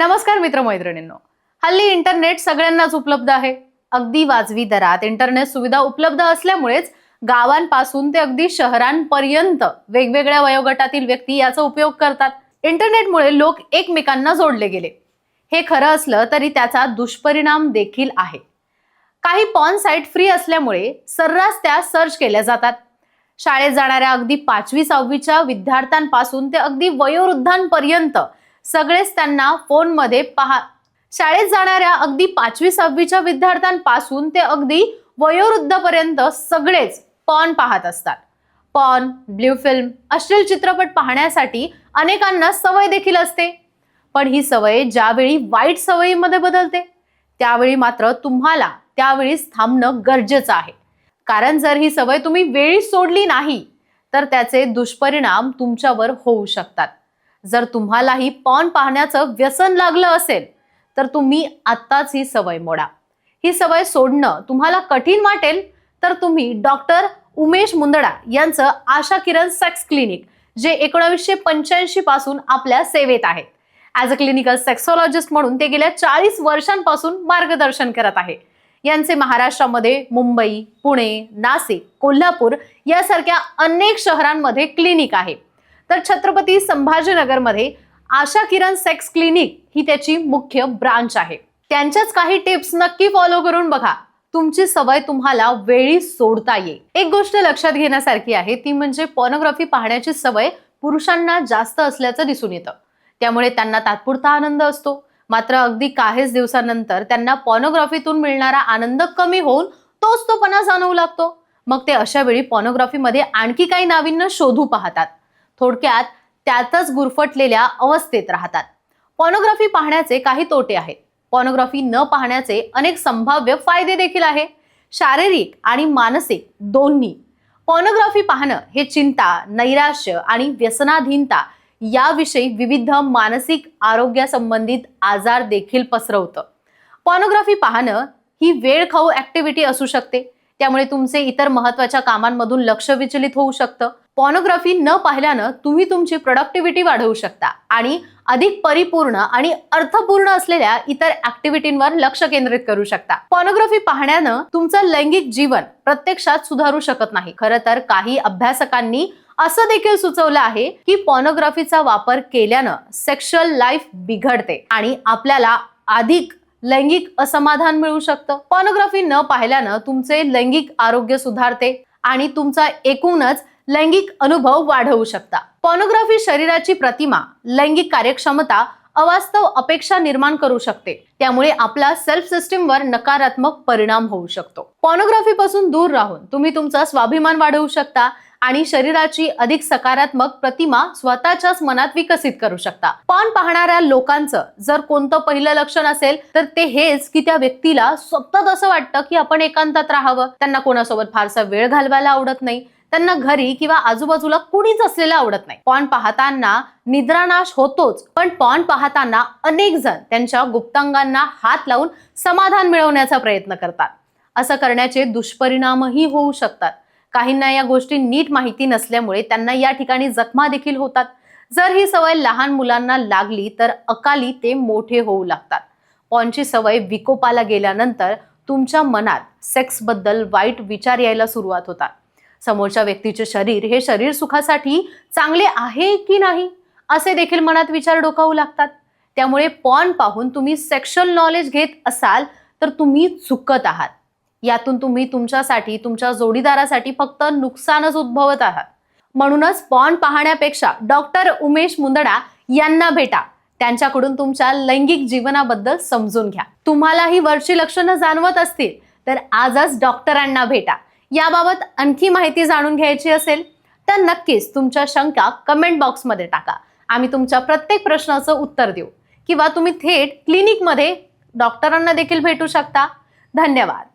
नमस्कार मित्रमैत्रिणींनो. हल्ली इंटरनेट सगळ्यांनाच उपलब्ध आहे. अगदी वाजवी दरात इंटरनेट सुविधा उपलब्ध असल्यामुळेच गावांपासून ते अगदी शहरांपर्यंत वेगवेगळ्या वयोगटातील व्यक्ती याचा उपयोग करतात. इंटरनेटमुळे लोक एकमेकांना जोडले गेले. हे खरं असलं तरी त्याचा दुष्परिणाम देखील आहे. काही पॉन साईट फ्री असल्यामुळे सर्रास त्या सर्च केल्या जातात. शाळेत जाणाऱ्या अगदी पाचवी सहावीच्या विद्यार्थ्यांपासून ते अगदी वयोवृद्धांपर्यंत सगळेच त्यांना फोनमध्ये पहा. शाळेत जाणाऱ्या अगदी पाचवी सहावीच्या विद्यार्थ्यांपासून ते अगदी वयोवृद्धपर्यंत सगळेच पॉन पाहत असतात. पॉन ब्ल्यू फिल्म अश्लील चित्रपट पाहण्यासाठी अनेकांना सवय देखील असते. पण ही सवय ज्यावेळी वाईट सवयीमध्ये बदलते त्यावेळी मात्र तुम्हाला त्यावेळीच थांबणं गरजेचं आहे. कारण जर ही सवय तुम्ही वेळी सोडली नाही तर त्याचे दुष्परिणाम तुमच्यावर होऊ शकतात. जर तुम्हालाही पॉन पाहण्याचं व्यसन लागलं असेल तर तुम्ही आत्ताच ही सवय मोडा. ही सवय सोडणं तुम्हाला कठीण वाटेल तर तुम्ही डॉक्टर उमेश मुंदडा यांचं आशा किरण सेक्स क्लिनिक जे एकोणावीसशे पंच्याऐंशी पासून आपल्या सेवेत आहेत ॲज अ क्लिनिकल सेक्सॉलॉजिस्ट म्हणून ते गेल्या चाळीस वर्षांपासून मार्गदर्शन करत आहे. यांचे महाराष्ट्रामध्ये मुंबई पुणे नाशिक कोल्हापूर यासारख्या अनेक शहरांमध्ये क्लिनिक आहे. तर छत्रपती संभाजीनगरमध्ये आशा किरण सेक्स क्लिनिक ही त्याची मुख्य ब्रांच आहे. त्यांच्याच काही टिप्स नक्की फॉलो करून बघा. तुमची सवय तुम्हाला वेळी सोडता येईल. एक गोष्ट लक्षात घेण्यासारखी आहे ती म्हणजे पॉर्नोग्राफी पाहण्याची सवय पुरुषांना जास्त असल्याचं दिसून येतं. त्यामुळे त्यांना तात्पुरता आनंद असतो. मात्र अगदी काहीच दिवसानंतर त्यांना पॉर्नोग्राफीतून मिळणारा आनंद कमी होऊन तोच तोपणा जाणवू लागतो. मग ते अशा वेळी पॉर्नोग्राफीमध्ये आणखी काही नाविन्य शोधू पाहतात. थोडक्यात त्यातच गुरफटलेल्या अवस्थेत राहतात. पॉर्नोग्राफी पाहण्याचे काही तोटे आहेत. पॉर्नोग्राफी न पाहण्याचे अनेक संभाव्य फायदे देखील आहे. शारीरिक आणि मानसिक दोन्ही. पॉर्नोग्राफी पाहणं हे चिंता नैराश्य आणि व्यसनाधीनता याविषयी विविध मानसिक आरोग्यासंबंधित आजार देखील पसरवतं. पॉर्नोग्राफी पाहणं ही वेळखाऊ ॲक्टिव्हिटी असू शकते. त्यामुळे तुमचे इतर महत्त्वाच्या कामांमधून लक्ष विचलित होऊ शकतं. पॉनोग्राफी न पाहिल्यानं तुम्ही तुमची प्रोडक्टिव्हिटी वाढवू शकता आणि अधिक परिपूर्ण आणि अर्थपूर्ण असलेल्या इतर ऍक्टिव्हिटींवर लक्ष केंद्रित करू शकता. पॉनोग्राफी पाहण्यानं तुमचं लैंगिक जीवन प्रत्यक्षात सुधारू शकत नाही. खरं तर काही अभ्यासकांनी असं देखील सुचवलं आहे की पॉनोग्राफीचा वापर केल्यानं सेक्शुअल लाईफ बिघडते आणि आपल्याला अधिक लैंगिक असमाधान मिळू शकतं. पॉर्नोग्राफी न पाहिल्यानं तुमचे लैंगिक आरोग्य सुधारते आणि तुमचा एकूणच लैंगिक अनुभव वाढवू शकता. पॉर्नोग्राफी शरीराची प्रतिमा लैंगिक कार्यक्षमता अवास्तव अपेक्षा निर्माण करू शकते. त्यामुळे आपला सेल्फ सिस्टीमवर नकारात्मक परिणाम होऊ शकतो. पॉर्नोग्राफी पासून दूर राहून तुम्ही तुमचा स्वाभिमान वाढवू शकता आणि शरीराची अधिक सकारात्मक प्रतिमा स्वतःच्याच मनात विकसित करू शकता. पॉन पाहणाऱ्या लोकांचं जर कोणतं पहिलं लक्षण असेल तर ते हेच की त्या व्यक्तीला सतत असं वाटतं की आपण एकांतात राहावं. त्यांना कोणासोबत फारसा वेळ घालवायला आवडत नाही. त्यांना घरी किंवा आजूबाजूला कुणीच असलेलं आवडत नाही. पॉन पाहताना निद्रानाश होतोच पण पॉन पाहताना अनेक जण त्यांच्या गुप्तांगांना हात लावून समाधान मिळवण्याचा प्रयत्न करतात. असं करण्याचे दुष्परिणामही होऊ शकतात. काहींना या गोष्टी नीट माहिती नसल्यामुळे त्यांना या ठिकाणी जखमा देखील होतात. जर ही सवय लहान मुलांना लागली तर अकाली ते मोठे होऊ लागतात. पॉनची सवय विकोपाला गेल्यानंतर तुमच्या मनात सेक्सबद्दल वाईट विचार यायला सुरुवात होतात. समोरच्या व्यक्तीचे शरीर हे शरीर सुखासाठी चांगले आहे की नाही? असे देखील मनात विचार डोकावू लागतात. त्यामुळे पॉन पाहून तुम्ही सेक्शुअल नॉलेज घेत असाल तर तुम्ही चुकत आहात. यातून तुम्ही तुमच्यासाठी तुमच्या जोडीदारासाठी फक्त नुकसानच उद्भवत आहात. म्हणूनच पॉन पाहण्यापेक्षा डॉक्टर उमेश मुंदडा यांना भेटा. त्यांच्याकडून तुमच्या लैंगिक जीवनाबद्दल समजून घ्या. तुम्हाला ही वरची लक्षणं जाणवत असतील तर आजच डॉक्टरांना भेटा. याबाबत आणखी माहिती जाणून घ्यायची असेल तर नक्कीच तुमच्या शंका कमेंट बॉक्समध्ये टाका. आम्ही तुमच्या प्रत्येक प्रश्नाचं उत्तर देऊ. किंवा तुम्ही थेट क्लिनिकमध्ये डॉक्टरांना देखील भेटू शकता. धन्यवाद.